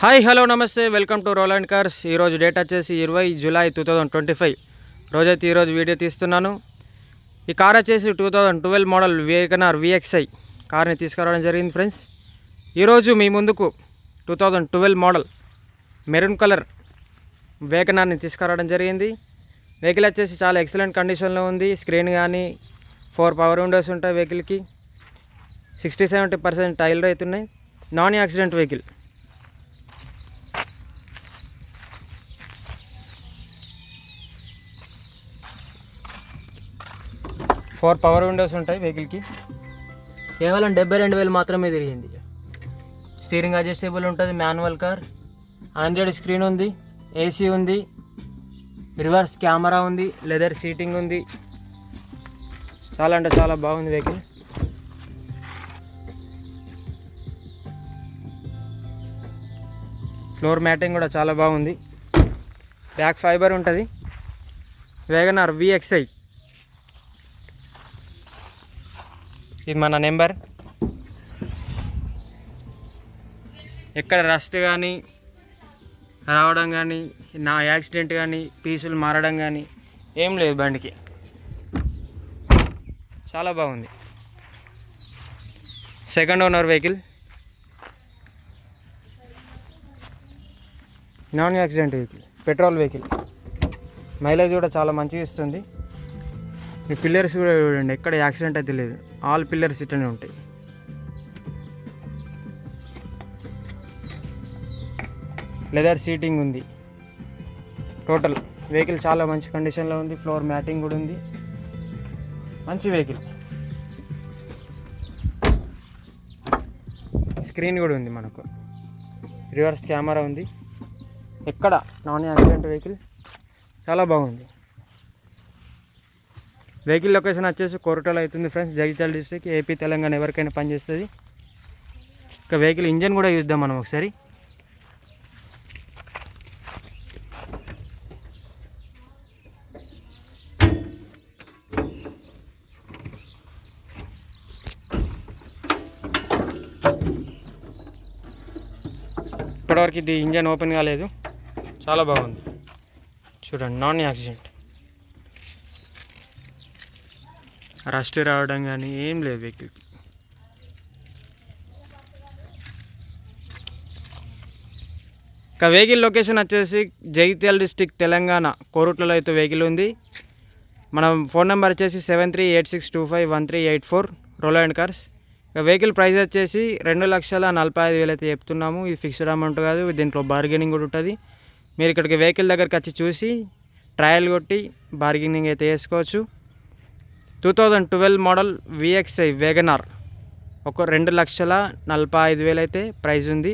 Hi hello నమస్తే. Welcome to roll and cars. ఈరోజు date వచ్చేసి ఇరవై July two thousand twenty five. రోజైతే ఈరోజు వీడియో తీస్తున్నాను. ఈ కార్ వచ్చేసి two thousand twelve model Wagon R VXI కార్ని తీసుకురావడం జరిగింది ఫ్రెండ్స్. ఈరోజు మీ ముందుకు two thousand twelve model maroon colour వేగనార్ని తీసుకురావడం జరిగింది. వెహికల్ వచ్చేసి చాలా ఎక్సలెంట్ కండిషన్లో ఉంది. స్క్రీన్ కానీ ఫోర్ పవర్ విండోస్ ఉంటాయి వెహికల్కి. సిక్స్టీ సెవెంటీ పర్సెంట్ టైల్ అవుతున్నాయి non accident vehicle. Four power windows ఉంటాయి వెహికల్కి. కేవలం డెబ్బై రెండు వేలు మాత్రమే తిరిగింది. స్టీరింగ్ అడ్జస్టేబుల్ ఉంటుంది మాన్యువల్ కార్. ఆండ్రాయిడ్ స్క్రీన్ ఉంది ఏసీ ఉంది రివర్స్ కెమెరా ఉంది లెదర్ సీటింగ్ ఉంది. చాలా అంటే చాలా బాగుంది వెహికల్. ఫ్లోర్ మ్యాటింగ్ కూడా చాలా బాగుంది. బ్యాక్ ఫైబర్ ఉంటుంది. Wagon R VXI. ఇది మన నెంబర్. ఎక్కడ రస్ట్ కానీ రావడం కానీ నా యాక్సిడెంట్ కానీ పీసులు మారడం కానీ ఏం లేదు బండికి. చాలా బాగుంది. Second owner vehicle non accident vehicle petrol vehicle mileage కూడా చాలా మంచిగా ఇస్తుంది. ఈ పిల్లర్స్ కూడా చూడండి ఎక్కడ యాక్సిడెంట్ అయితే లేదు. ఆల్ పిల్లర్స్ ఇట్లనే ఉంటాయి. లెదర్ సీటింగ్ ఉంది. టోటల్ వెహికల్ చాలా మంచి కండిషన్లో ఉంది. ఫ్లోర్ మ్యాటింగ్ కూడా ఉంది. మంచి వెహికల్ స్క్రీన్ కూడా ఉంది మనకు. రివర్స్ కెమెరా ఉంది. ఎక్కడ నాన్ యాక్సిడెంట్ వెహికల్ చాలా బాగుంది. వెహికల్ లొకేషన్ వచ్చేసి కొరటలో అవుతుంది friends. Jagtial district AP Telangana ఎవరికైనా పనిచేస్తుంది ఇక వెహికల్ ఇంజన్ కూడా చూద్దాం మనం ఒకసారి. ఇప్పటివరకు ఇది ఇంజన్ ఓపెన్ కాలేదు. చాలా బాగుంది. చూడండి నాన్ యాక్సిడెంట్. రస్ట్ రావడం కానీ ఏం లేదు వెహికల్కి ఇక వెహికల్ లొకేషన్ వచ్చేసి జగిత్యాల డిస్టిక్ తెలంగాణ. కోరుట్లలో అయితే వెహికల్ ఉంది. మనం ఫోన్ నెంబర్ వచ్చేసి seven three eight six two five one three eight four Rolo and cars. ఇక వెహికల్ ప్రైస్ వచ్చేసి రెండు లక్షల నలభై ఐదు వేలు అయితే చెప్తున్నాము. ఇది ఫిక్స్డ్ అమౌంట్ కాదు దీంట్లో బార్గెనింగ్ కూడా ఉంటుంది. మీరు ఇక్కడికి వెహికల్ దగ్గరికి వచ్చి చూసి ట్రయల్ కొట్టి బార్గెనింగ్ అయితే వేసుకోవచ్చు two thousand twelve model VXI Wagon R ఒక రెండు లక్షల నలభై ఐదు వేలు అయితే ప్రైస్ ఉంది.